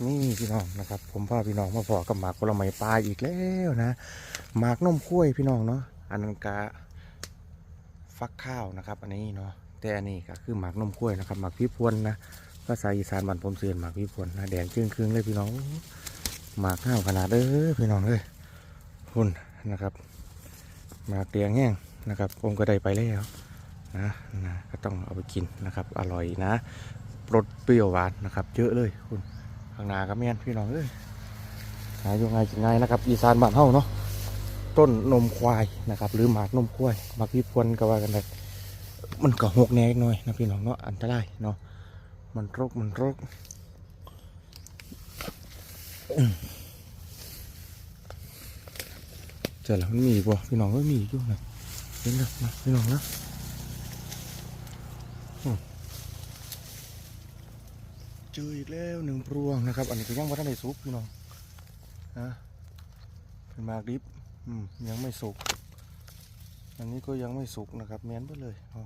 นี่พี่น้องนะครับ ผมพาพี่น้องมาพอกับหมากผลไม้ปลาอีกแล้วนะหมากนมข้วยพี่น้องเนาะอันนั้นกะฟักข้าวนะครับ อันนี้เนาะแต่อันนี้ก็คือหมากนมข้วยนะครับหมากพี่พวนนะภาษาอีสานบ้านผมเสื่อนหมากพี่พวนนะแดงจึ้งครึ่งเลยพี่น้องหมากข้าวขนาดเด้อพี่น้องเลยคุณนะครับหมากเตียงแห้งนะครับ ผมก็ได้ไปแล้วนะนะก็ต้องเอาไปกินนะครับ อร่อยนะรสเปรี้ยวหวานนะครับ เยอะเลยคุณางหนาก็แม่นพี่น้องเอ้ยหาอยู่ไงกินไงนะครับ อีสานบ้านเฮาเนาะต้นนมควายนะครับ หรือหมากนมควายหมากพี่พวนก็ว่ากันเลยมันก็หกแนกหน่อยนะพี่น้องเนาะอันตรายเนาะมันโรคมันโรคเจอแล้วมันมีอีกบ่พี่น้องก็มีอีกอยู่นะเห็นแล้วนะพี่น้องนะอืม เจออีกแล้วหนึ่งพรวงนะครับ อันนี้ก็ยังไม่ทันได้สุกพี่น้องนะเป็นมากริบยังไม่สุก อันนี้ก็ยังไม่สุกนะครับแม้นไปเลยอ๋อ